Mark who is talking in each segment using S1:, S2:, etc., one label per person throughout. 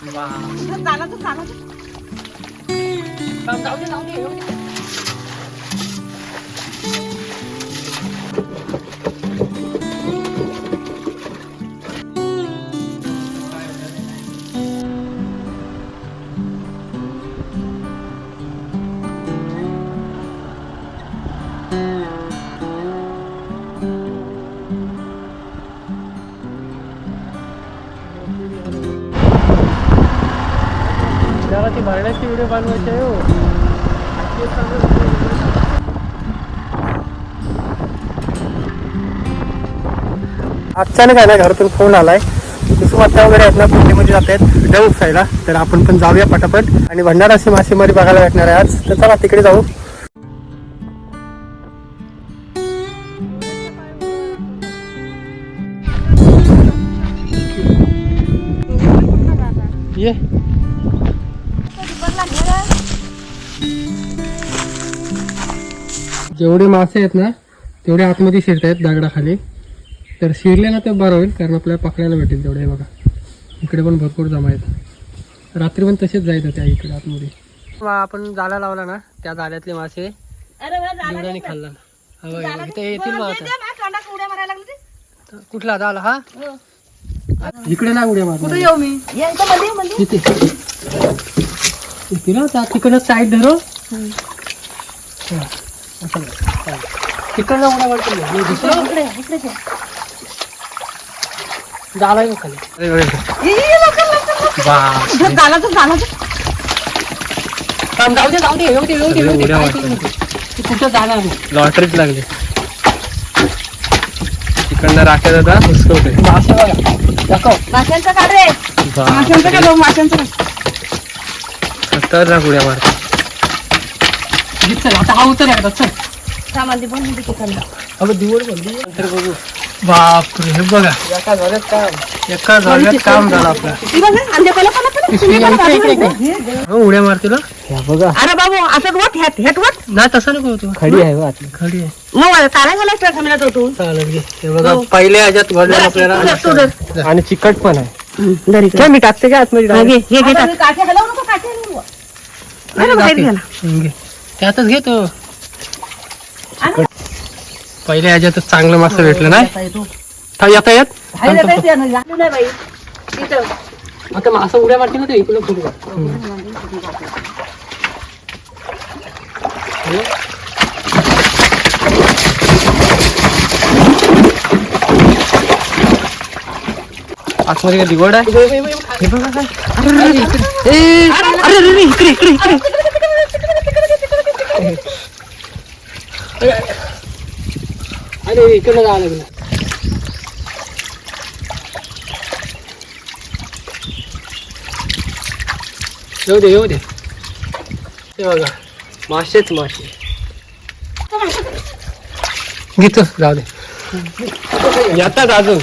S1: चाला तर चाला जाऊ दे जाऊ दे येऊ दे.
S2: त्याला ती भरण्याची व्हिडिओ बनवायची आहे हो. अचानक आहे ना घरातून फोन आलाय. कुसुमात्या वगैरे आहेत ना पुण्यामध्ये जात आहेत. जाऊ उपसायला तर आपण पण जाऊया पटापट. आणि भंडाराची मासेमारी बघायला भेटणार आहे आज. तर चला तिकडे जाऊ. ये. जेवढे मासे आहेत ना तेवढे आतमध्ये शिरत आहेत दगडाखाली. तर शिरले ना तर बरं होईल कारण आपल्याला पकडायला भेटेल तेवढे. बघा इकडे पण भरपूर जमा आहेत. रात्री पण तसेच जायचं त्या इकडे आतमध्ये. आपण जाळा लावला ना त्या जाळ्यातले मासे जेवढ्याने. खाल्ला.
S1: नाही.
S2: येतील मग. आता. कुठला झाला हा?
S1: हो.
S2: इकडे नाही उड्या मारणार.
S1: येऊ मी? इथं.
S2: ना त्या तिकडं साईड धरो. हा, असं नाही. चालेल. तिकडनं उड्या मारतो मी. मी दुसरं
S1: इकडे इकडे ये.
S2: झाला आहे खाली
S1: झाला तर झाला तर.
S2: जाऊ दे जाऊ दे येऊ येऊ येऊ कुठं
S3: लॉटरीच लागली. तिकडनं राख्या दादा हुसकवते
S2: मासे बघा दाखव.
S1: माशांचं काढ रे. माशांचं काढ माशांचं काढ.
S3: खतरनाक उड्या मारते.
S2: चल आता हा उतर एकदा चल.
S1: त्यामध्ये पण तिकडनं.
S2: अगं दिवड बोलली नंतर बघू. बापरे हे बघा. एका झाल्यात काम. एका झाल्यात झालं आपलं.
S1: ती ना,
S2: उड्या मारते ना बघा.
S1: अरे बाबू असं वट ह्यात ह्यात वट?
S2: नाही तसं नको होतो.
S3: खडी आहे
S2: खडी आहे.
S1: मग तारा गेला तो तू.
S2: चालेल हे बघा. पहिल्या ह्याच्यात घडलं
S1: तू
S2: आपल्याला
S1: तू.
S2: आणि चिकट पण आहे. मी टाकते का आतमध्ये
S1: घे
S2: direct?
S1: घे घे टाक. काठी हलवू नको काठी हलवू नको. बाहेर. गेला.
S2: हम्म, घे. त्यातच घेतो पहिल्या ह्याच्यातच चांगलं मासे भेटलं नाही?
S1: येतो.
S2: येता. येत
S1: येता? येते ना, नाही इथं.
S2: आता मासा उड्या मारते ना ते इकडं फुटू
S3: आतमध्ये दिवड आहे
S2: हे बघा काय अरे इकडे. इकडे इकडे अरे इकडे जावं लागलं येऊ दे येऊ दे हे बघा मासेच मासे घेतो जाऊ दे येतात अजून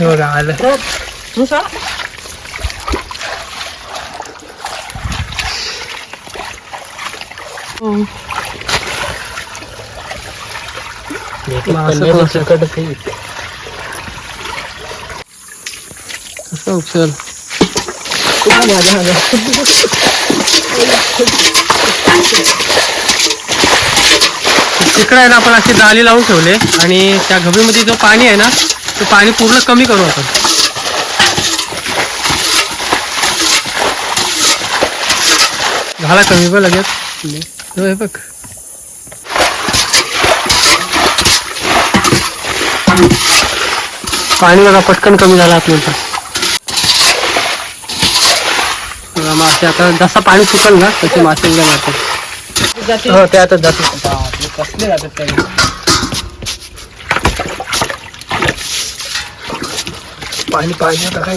S2: बघा आलं
S1: तू
S2: आहे. तिकडे आहे ना आपण अशी जाळी लावून ठेवले आणि त्या गभीमध्ये जो पाणी आहे ना ते पाणी पूर्ण कमी करू आपण झाला कमी पण लगेच हो, बघ पाणी बघा पटकन कमी झालं आपल्याला बघा, मासे आता जसं पाणी सुकल ना तसे मासे उड्या मारतात हो ते आता जातात
S3: कसले जातात त्याने
S2: पाणी पाहिजे आता काय?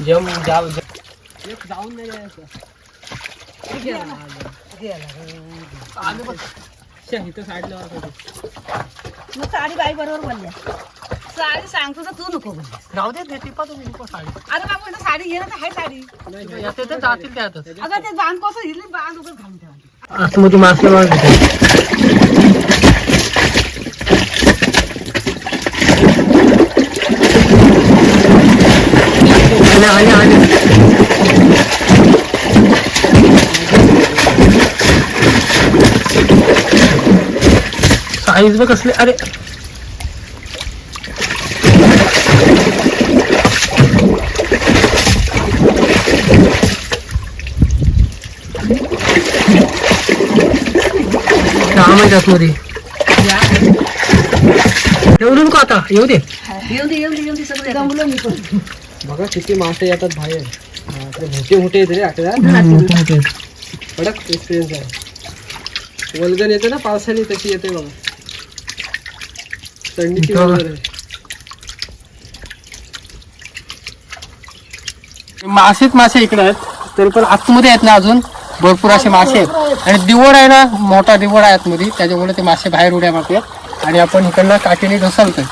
S3: जेम जाम
S2: इथं साईडला
S1: मग साडी बाई बरोबर बोलल्या. साडी सांगतो तर तू नको बोललीस.
S2: राहू दे ते टिपा तुम्ही नको साडी.
S1: अरे बाबू इथं साडी घे ना तर हाय साडी.
S2: येते ते जातील ते आता
S1: अगं ते बांध कसं हिरली बांध उगाच घालून ठेवा
S2: आतमध्ये मासे आले आले साईज बघ कसले अरे. आतमध्ये येऊ नको आता येऊ दे.
S1: येऊन दे येऊन दे येऊन दे सगळं जमलं मी पण.
S3: बघा किती मासे येतात बाहेर. बापरे, मोठे मोठे येते रे
S2: मोठे.
S3: कडक एक्सपिरियन्स आहे. वल्गन येते ना पावसाने तशी येते बघा. थंडीची आहे.
S2: मासेच मासे इकडे आहेत. तरी पण आतमध्ये आहेत ना अजून. भरपूर असे मासे आहेत. आणि दिवड आहे ना मोठा दिवड आहे आतमध्ये. त्याच्यामुळे ते मासे बाहेर उड्या मारतात. आणि आपण इकडनं काठीने ढोसलतोय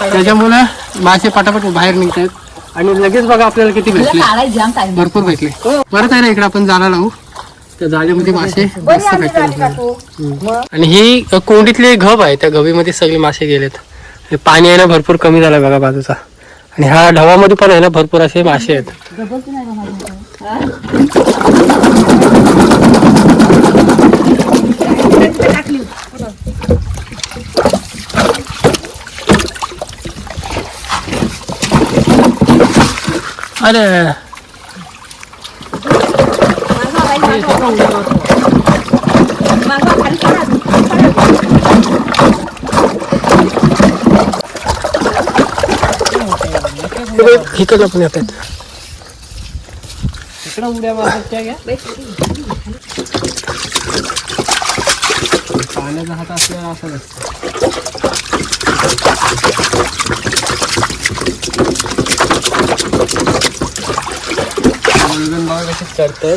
S2: त्याच्यामुळे मासे पटापट बाहेर निघतात आणि लगेच बघा आपल्याला किती भेटले. भरपूर भेटले. परत आहे ना इकडे आपण जाळा लावू. त्या जाळीमध्ये मासे मस्त आपल्याला. आणि ही कोंडीतले घब आहे त्या घबीमध्ये सगळे मासे गेलेत. हे पाणी आहे ना भरपूर कमी झालं बघा बाजूचा. आणि ह्या ढवामध्ये पण आहे ना भरपूर असे मासे आहेत. अरे! इकडं पण येत आहेत
S3: इकडं उड्या मारतात त्या घ्या पाण्याचा हात असल्यावर असं असतं वल्गन बघा कशी चढतंय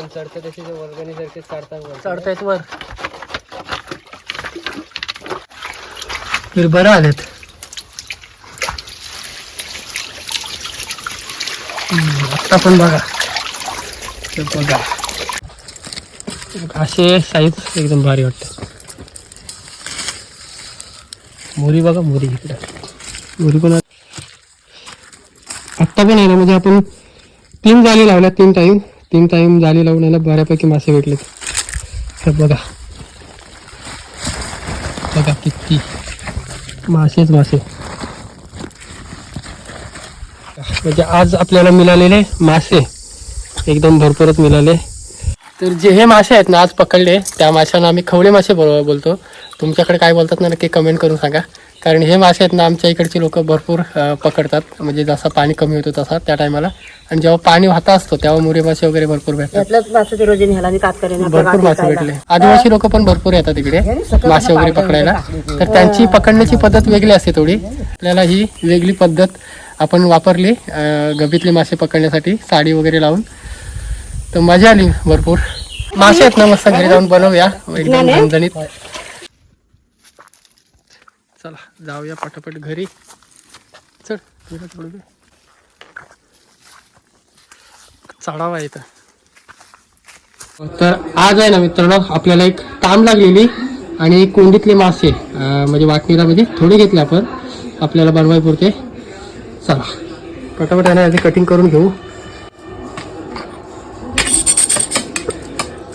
S3: वल्गन चढतं तसे ते वल्गनीसारखे चढतात
S2: चढतायत वर. बरं आलेत. आता पण बघा. बघा. असे साईज एकदम भारी वाटत. मोरी बघा मोरी इकडे. मोरी पण आत्ता पण आहे ना म्हणजे आपण तीन जाली लावल्या तीन टाईम तीन टाइम जाली लावून याला बऱ्यापैकी मासे भेटलेत हे बघा. बघा किती मासेच मासे. म्हणजे आज आपल्याला मिळालेले मासे एकदम भरपूरच मिळाले. तर जे हे मासे आहेत ना आज पकडले त्या माशांना आम्ही खवळे मासे बोलतो. तुमच्याकडे काय बोलतात ना नक्की कमेंट करून सांगा. कारण हे मासे आहेत ना आमच्या इकडचे लोक भरपूर पकडतात. म्हणजे जसं पाणी कमी होतं तसा त्या टायमाला आणि जेव्हा पाणी वाहता असतो तेव्हा मुरे मासे वगैरे भरपूर भेटतात. भरपूर मासे भेटले. आदिवासी लोक पण भरपूर येतात इकडे मासे वगैरे पकडायला. तर त्यांची पकडण्याची पद्धत वेगळी असते थोडी. आपल्याला ही वेगळी पद्धत आपण वापरली गबीतले मासे पकडण्यासाठी साडी वगैरे लावून. तर मजा आली भरपूर. मासे आहेत ना मस्त घरी जाऊन बनवूया एकदम झणझणीत. चला जाऊया पटापट घरी. चल तुला थोडं चढावा इथं. तर आज आहे ना मित्रांनो आपल्याला एक ताम लागलेली आणि कोंडीतले मासे म्हणजे वाटणीला म्हणजे थोडे घेतले आपण. आपल्याला बनवाय पुरते चला पटापट आहे ना याची कटिंग करून घेऊ.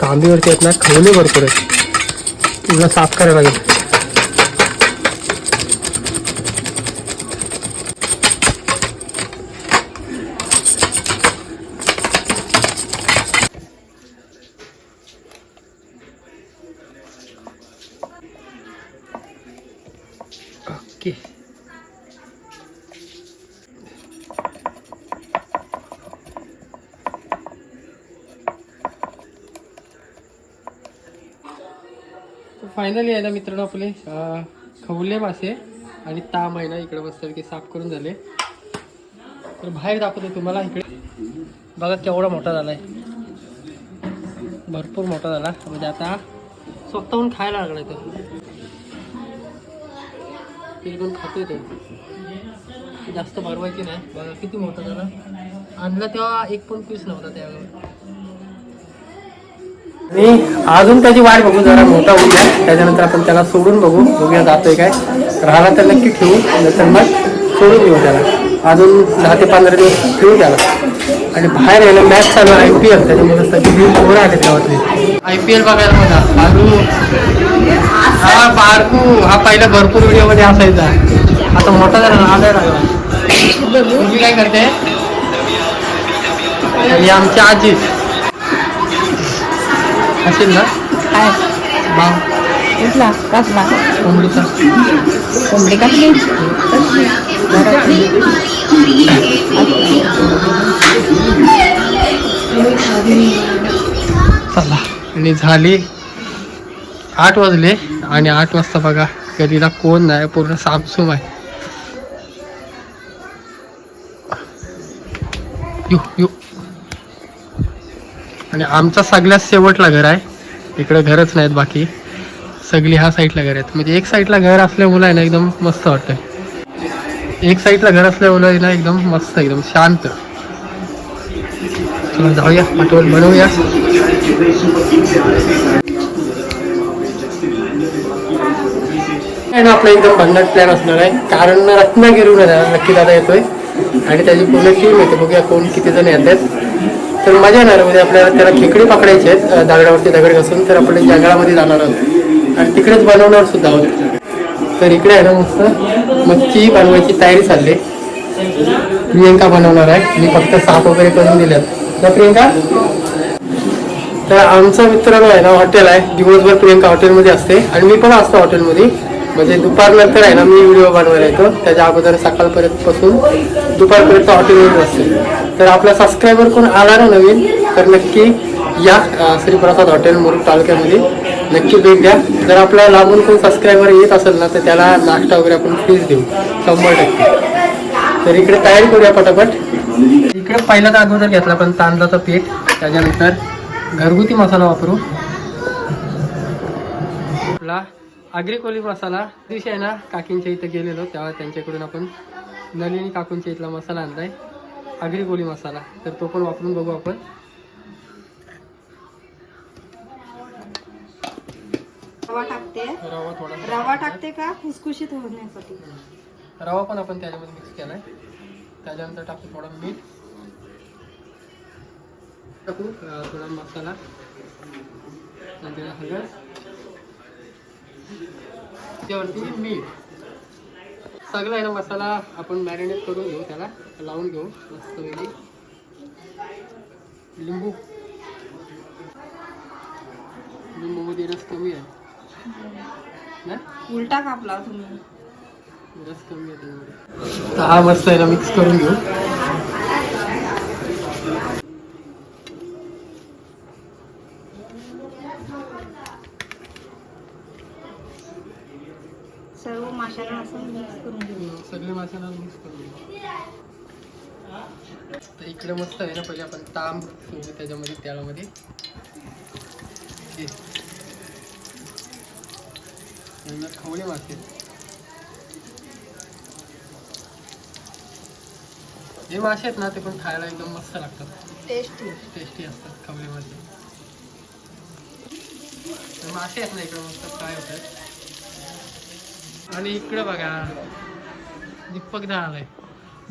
S2: तांबीवरती आहेत ना खवले भरपूर आहे तुला साफ करायला लागेल ओके फायनली आहे ना मित्रांनो आपले खवले मासे आणि ताम आहे ना इकडे मस्तपैकी साफ करून झाले. तर बाहेर दाखवतो तुम्हाला इकडे. बघा केवढा मोठा झालाय. भरपूर मोठा झाला. म्हणजे आता स्वतःहून खायला लागलाय तो. ते पण खातोय तो. जास्त भरवायची नाही. बघा किती मोठा झाला. आणला तेव्हा एक पण पीस नव्हता त्यावेळेला. आणि अजून त्याची वाट बघू जरा मोठा होऊ द्या. त्याच्यानंतर आपण त्याला सोडून बघू. बघूया जातोय काय. राहिला तर नक्की ठेवू. नंतर मग सोडून देऊ त्याला. अजून दहा ते पंधरा दिवस ठेवू त्याला. आणि बाहेर यायला मॅच चालू आय पी एल त्याच्यामुळे सगळी आले गावातले आय पी एल बघायला मजा बारू हा बारकू. हा पहिला भरपूर व्हिडिओमध्ये असायचा. आता मोठा झाला ना आलाय लागला काय करते आणि आमची आजीच. असेल ना?
S1: काय?
S2: भाव
S1: कुठला कसला
S2: कोंबडीचा
S1: कोंबडी कसली
S2: चला आणि झाली आठ वाजले आणि आठ वाजता बघा गलीला कोण नाही पूर्ण सामसूम आहे. यू यू. आणि आमचा सगळ्यात शेवटला घर आहे. इकडे घरच नाहीत बाकी. सगळी ह्या साईडला घर आहेत. म्हणजे एक साईडला घर असल्यामुळे ना एकदम मस्त वाटतंय. एक साईडला घर असल्यामुळे ना एकदम मस्त एकदम शांत. चला जाऊया आठवण बनवूया. ना आपला एकदम भन्नाट प्लॅन असणार आहे. कारण रत्नागिरीहून नक्की दादा येतोय. आणि त्याची पूर्ण टीम येते. बघूया कोण किती जण येतात. तर मजा येणार म्हणजे आपल्याला त्याला खेकडे पकडायचे आहेत दगडावरती दगड घासून तर आपण जंगलामध्ये जाणार आहोत. आणि तिकडेच बनवणार सुद्धा आहोत. तर इकडे आहे ना मस्त मच्छी बनवायची तयारी चालली. प्रियंका बनवणार आहे. मी फक्त साफ वगैरे करून दिल्यात तर प्रियंका? तर आमचा मित्रांनो आहे ना हॉटेल आहे. दिवसभर प्रियंका हॉटेलमध्ये असते. आणि मी पण असतो हॉटेलमध्ये. म्हणजे दुपारनंतर आहे ना मी व्हिडिओ बनवायला येतो. त्याच्या अगोदर सकाळपर्यंत पासून दुपारपर्यंत हॉटेलमध्ये असते. तर आपला सबस्क्रायबर कोण आला ना नवीन तर नक्की या श्रीप्रसाद हॉटेल मुरुड तालुक्यामध्ये नक्की भेट द्या. जर आपल्या लांबून कोण सबस्क्रायबर येत असेल ना तर त्याला नाश्ता वगैरे आपण फ्रीज देऊ शंभर टक्के. तर इकडे तयारी करूया पटापट. इकडे पहिल्यांदा अगोदर घेतला पण तांदळाचं पीठ त्याच्यानंतर घरगुती मसाला वापरू. आपला आगरी कोली मसाला दिवशी आहे ना काकींच्या इथं गेलेलो तेव्हा त्यांच्याकडून आपण नलिनी काकूंच्या इथला मसाला आणलाय. आगरी कोली मसाला तर तो पण वापरून बघू आपण.
S1: रवा टाकते.
S2: रवा थोडा
S1: रवा टाकते का? खुसखुशीत होण्यासाठी
S2: रवा पण आपण त्याच्यामध्ये मिक्स केलाय. त्याच्यानंतर टाकू थोडा मीठ. टाकू थोडा मसाला. नंतर हळद. त्यावरती मीठ. सगळं आहे ना मसाला आपण मॅरिनेट करून घेऊ त्याला. लावून घेऊ मस्त वेगळी लिंबू. लिंबूमध्ये रस कमी आहे. ना?
S1: उलटा कापला तुम्ही.
S2: रस कमी आहे हा मस्त आहे ना मिक्स करून घेऊ.
S1: सर्व माशांना असं मिक्स करून घेऊ.
S2: हम्म, सगळे मसाला मिक्स करून घेऊ. तर इकडे मस्त आहे ना पहिले आपण तांब ठेवू त्याच्यामध्ये त्यामध्ये खवळे मासे. जे मासे आहेत ना ते पण खायला एकदम मस्त लागतात.
S1: टेस्टी
S2: टेस्टी असतात खवळे मासे. मासे आहेत ना इकडे मस्त फ्राय होतात. आणि इकडे बघा. दीपक दा आलाय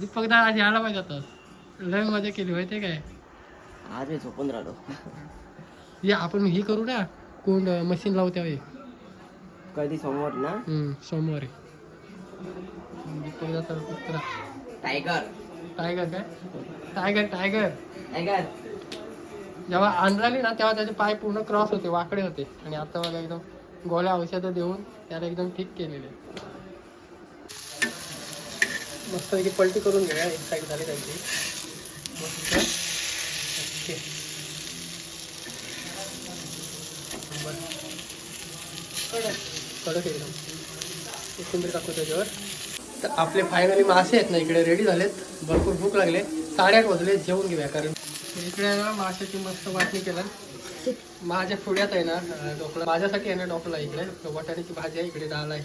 S2: दीपक दा आज यायला पाहिजे होता. लय मजा केली माहितीये काय?
S3: आज मी झोपून राहिलो.
S2: या आपण हे करू ना कोण मशीन लावू त्यावेळी.
S3: कधी? समोर ना?
S2: हम्म, सोमवारी. दीपक दा कुत्रा
S3: टायगर
S2: टायगर काय? टायगर टायगर
S3: टायगर
S2: जेव्हा आणलाली ना तेव्हा त्याचे पाय पूर्ण क्रॉस होते वाकडे होते. आणि आता बघा एकदम गोळ्या औषधं देऊन त्याला एकदम ठीक केलेले. मस्त पैकी पलटी करून घेऊया एक साईड झाली त्यांची. मस्त ओके. कडक एकदम. कोथिंबीर टाकू त्याच्यावर. तर आपले फायनली मासे आहेत ना इकडे रेडी झालेत. भरपूर भूक लागले. साडेआठ वाजले जेवून घेऊया कारण इकडे ना माशाची मस्त वाटणी केलं. माझ्या पुढ्यात आहे ना डोकला ढोकळा. माझ्यासाठी आहे ना ढोकळा इकडे. वाटाण्याची भाजी आहे इकडे डाळ आहे.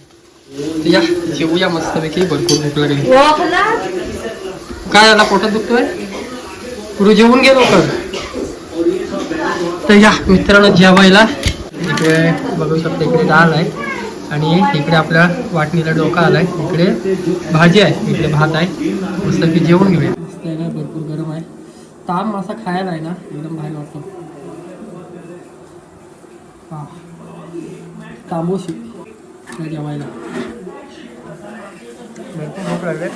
S2: या जेवूया मस्तपैकी भरपूर भूक लागली काय झाला पोटात दुखतोय? पुढे जेवून गेलो तर या मित्रांनो जेवायला. इकडे बघू शकता इकडे डाळ आहे. आणि इकडे आपल्या वाटणीला डोका आलाय. इकडे भाजी आहे इकडे भात आहे. मस्तपैकी जेवण घेऊया. मस्त आहे ना भरपूर गरम आहे. ताम असा खायला आहे ना एकदम भारी वाटतो. हा तांबोशी त्या जेवायला भरपूर भूक लागले